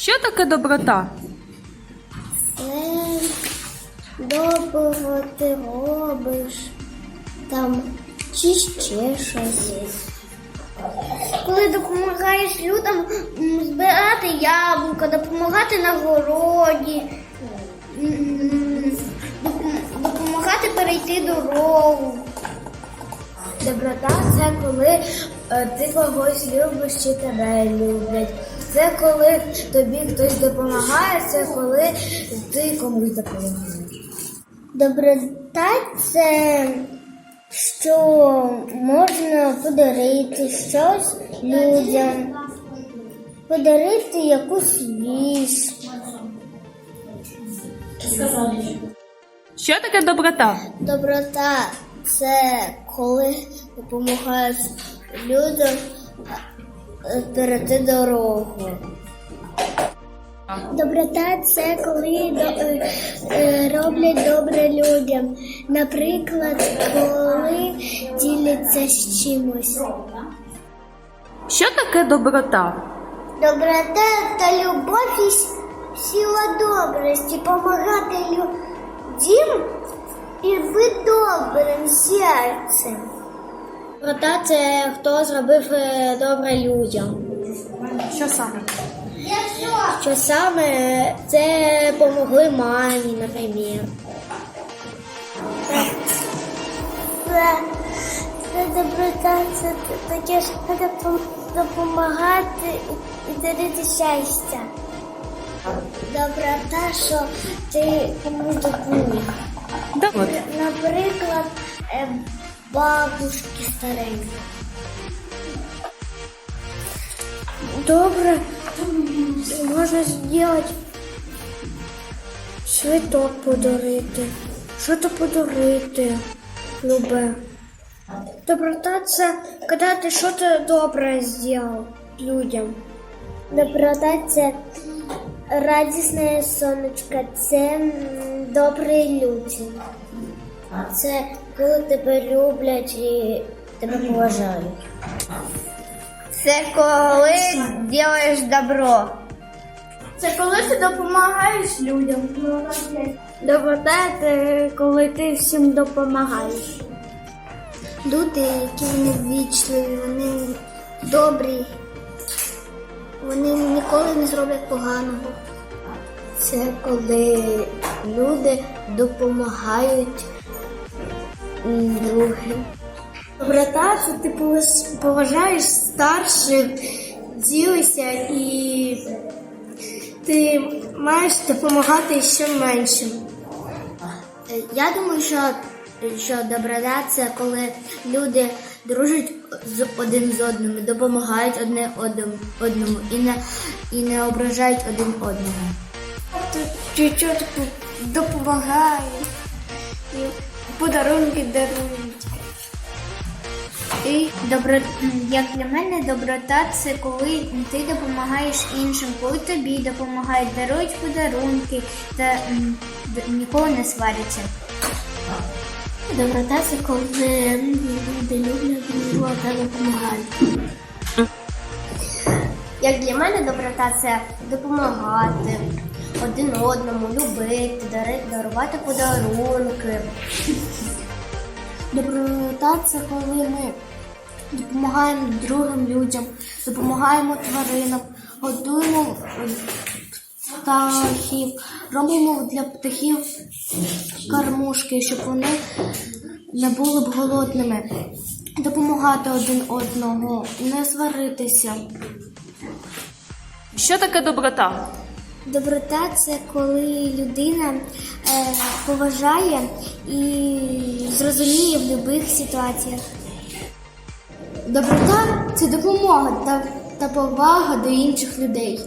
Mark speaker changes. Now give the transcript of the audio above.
Speaker 1: Що таке доброта?
Speaker 2: Це доброго ти робиш там чи ще щось. Коли допомагаєш людям збирати яблука, допомагати на городі, допомагати перейти дорогу. Доброта це коли е, ти когось любиш чи тебе люблять. Це коли тобі хтось допомагає, це коли ти комусь допомагаєш. Доброта це що можна подарити щось людям, подарити якусь вісь.
Speaker 1: Що таке доброта?
Speaker 2: Доброта це коли допомагаєш людям перейти дорогу. Доброта це коли е, е, роблять добре людям. Наприклад, коли діляться з чимось.
Speaker 1: Що таке доброта?
Speaker 2: Доброта та любов і сила добрості, допомагати людям і бути добрим серцем. Доброта це хто зробив е, добре людям.
Speaker 1: Що саме?
Speaker 2: Що саме це помогли мамі, наприклад. Це, доброта, це таке, що треба допомагати і дарити щастя. Доброта, що ти комусь допоміг.
Speaker 1: Добре.
Speaker 2: Наприклад, е, бабушки старенькі. Добре, можна зробити цвіток подарити. Що то подарити, любе. Доброта це коли ти щось добре зробив людям. Доброта це радісне сонечко, це добрі люди. Це коли тебе люблять і тебе поважають. Це коли робиш добро. Це коли ти допомагаєш людям. Доброта це коли ти всім допомагаєш. Люди, які вони ввічливі, вони добрі, вони ніколи не зроблять поганого. Це коли люди допомагають м, другим. Доброта це ти поважаєш старших, ділишся і ти маєш допомагати ще меншим. Я думаю, що, що доброта це коли люди дружать з один з одним, допомагають одне одному, одному і не, і не ображають один одного. Чуть-чуть допомагає, подарунки дарують. І добро, як для мене, доброта це коли ти допомагаєш іншим, коли тобі допомагають, дарують подарунки та ніколи не сваряться. Доброта це коли люди люблять та допомагають. Як для мене доброта це допомагати один одному, любити, дарувати подарунки. Доброта це коли ми допомагаємо другим людям, допомагаємо тваринам, годуємо птахів, робимо для птахів кормушки, щоб вони не були б голодними, допомагати один одному, не сваритися.
Speaker 1: Що таке доброта?
Speaker 2: Доброта це коли людина е, поважає і зрозуміє в будь-яких ситуаціях. Доброта це допомога та, та повага до інших людей.